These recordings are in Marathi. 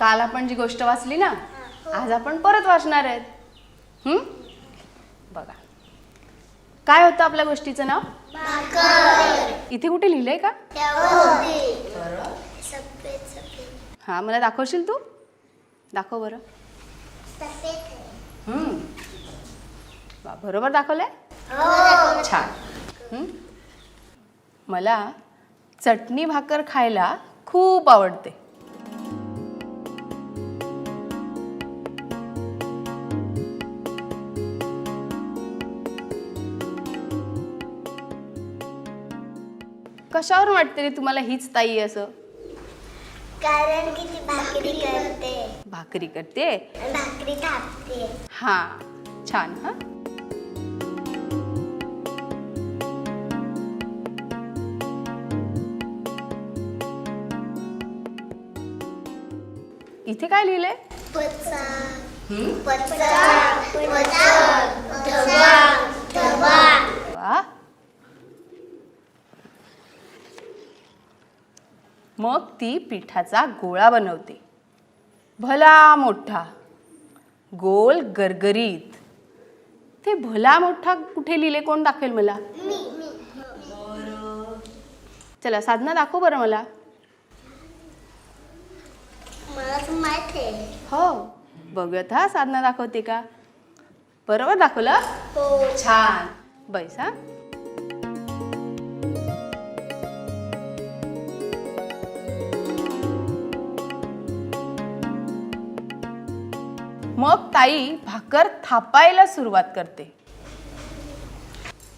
काल आपण जी गोष्ट वाचली ना आज आपण परत वाचणार आहेत? बघा. काय होतं आपल्या गोष्टीचं नाव? इथे कुठे लिहिलंय का? हां मला दाखवशील तू? दाखव बरं. बरोबर दाखवलंय? छान. हं? मला चटणी भाकर खायला खूप आवडते. कशावर वाटते रे तुम्हाला हीच ताई असं? कारण की ती भाकरी करते. भाकरी करते? भाकरी थापते. हा छान हा. इथे काय लिहिलंय? पचा? पचा पचा धबा धबा. मग ती पिठाचा गोळा बनवते. भला मोठा गोल गरगरीत. ते भला मोठा कुठे लिहिले? कोण दाखवेल मला? चला साधना दाखव बरं मला. हो बघूयात हा साधना दाखवते का? बरोबर दाखवलं? हो. छान. बैस हा. मग ताई भाकर थापायला सुरुवात करते.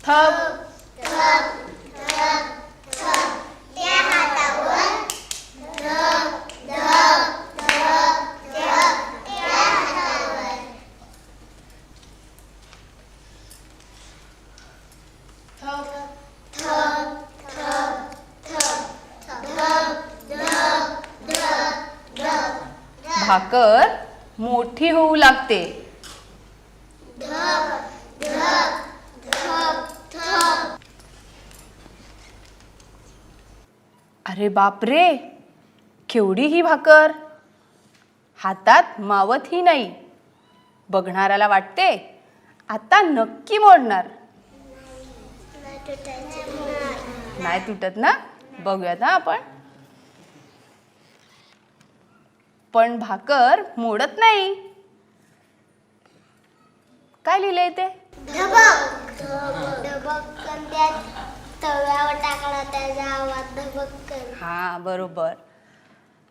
थप त्या हातावर भाकर मोठी होऊ लागते. अरे बापरे केवढी ही भाकर? हातात मावत ही नाही. बघणाऱ्याला वाटते आता नक्की मोडणार. नाही तुटत ना? बघूयात ना आपण. पण भाकर मोडत नाही. काय लिहिलंय ते? हा बरोबर.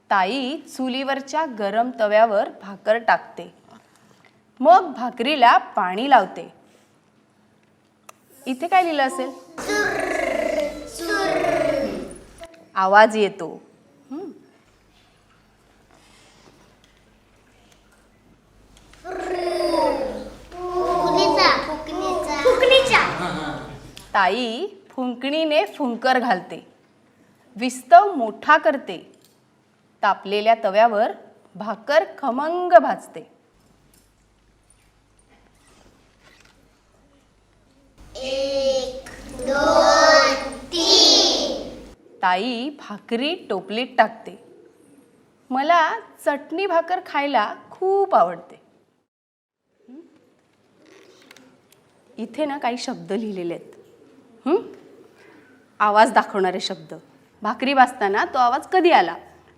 ताई चुलीवरच्या गरम तव्यावर भाकर टाकते. मग भाकरीला पाणी लावते. इथे काय लिहिलं असेल? आवाज येतो. ताई फुंकणीने फुंकर घालते. विस्तव मोठा करते. तापलेल्या तव्यावर भाकर खमंग भाजते. एक ताई भाकरी टोपलीत टाकते. मला चटणी भाकर खायला खूप आवडते? इथे ना काही शब्द लिहिलेले आहेत? आवाज दाखवणारे शब्द. भाकरी वाचताना तो आवाज कधी आला?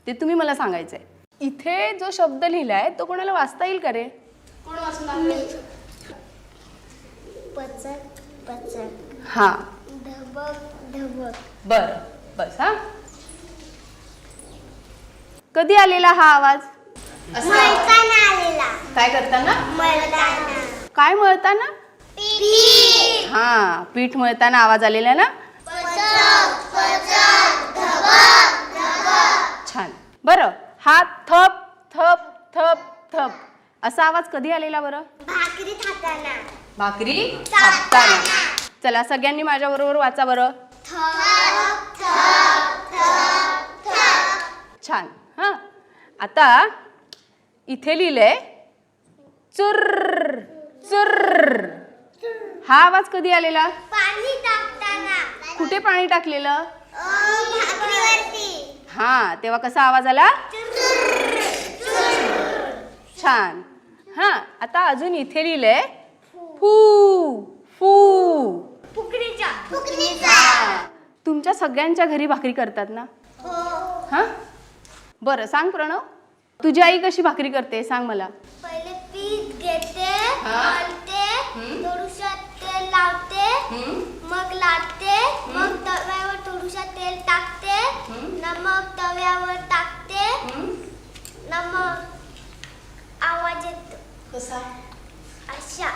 ते तुम्ही मला सांगायचं आहे इथे जो शब्द लिहिलाय तो कोणाला वाचता येईल का रे? कोण वाचून हां. बर बस हा. कधी आलेला हा आवाज? काय करताना? काय मळताना? हा पीठ मळताना आवाज आलेला ना? छान. बरं हा थप थप थप थप. असा आवाज कधी आलेला बरं? भाकरी थापताना. चला सगळ्यांनी माझ्या बरोबर वाचा बरं. थप थप थप थप. छान. हां. आता इथे लिहिलंय चुर्र. हा आवाज कधी आलेला? पाणी टाकताना. कुठे पाणी टाकलेलं? हा तेव्हा कसा आवाज आला. छान. हा आता अजून इथे लिहिलंय फू फू. तुमच्या सगळ्यांच्या घरी भाकरी करतात ना? हो. हा? बरं सांग प्रणव. तुझी आई कशी भाकरी करते? सांग मला. पहिले पीठ घेते लावते मग लाटते मग तव्यावर थोडूसा तेल टाकते नमक तव्यावर टाकते नमक आवाज येतो. कसा? अशा.